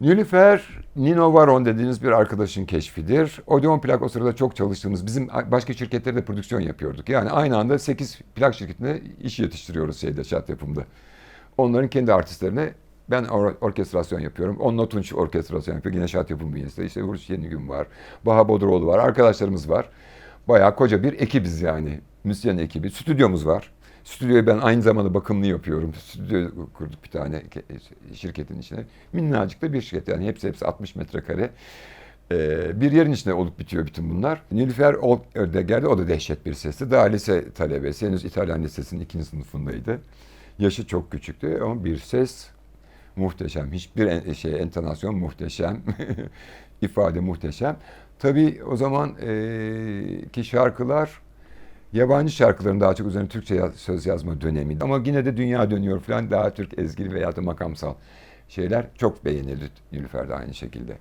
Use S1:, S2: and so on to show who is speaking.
S1: Nilüfer Nino Varon dediğiniz bir arkadaşın keşfidir. Odeon plak o sırada çok çalıştığımız, bizim başka şirketlerde de prodüksiyon yapıyorduk. Yani aynı anda 8 plak şirketine iş yetiştiriyoruz şeyde, şart yapımda. Onların kendi artistlerine ben or- orkestrasyon yapıyorum. Onunla Tunç orkestrasyon yapıyor. Yine şart yapım bünyesinde. İşte Hurç Yenigün var. Baha Bodroğlu var. Arkadaşlarımız var. Bayağı koca bir ekibiz yani. Müzisyen ekibi. Stüdyomuz var. Stüdyoyu ben aynı zamanda bakımlı yapıyorum. Stüdyo kurduk bir tane ke- şirketin içine. Minnacık da bir şirket yani hepsi hepsi 60 metrekare. Ee, bir yerin içinde olup bitiyor bütün bunlar. Nilüfer de geldi o da dehşet bir sesti. Daha lise talebesi. Henüz İtalyan Lisesi'nin ikinci sınıfındaydı. Yaşı çok küçüktü ama bir ses muhteşem. Hiçbir en, şey entonasyon muhteşem. ifade muhteşem. Tabii o zaman e, ki şarkılar yabancı şarkıların daha çok üzerine Türkçe yaz- söz yazma dönemi. Ama yine de dünya dönüyor falan daha Türk ezgili veya da makamsal şeyler çok beğenildi Nilüfer'de aynı şekilde.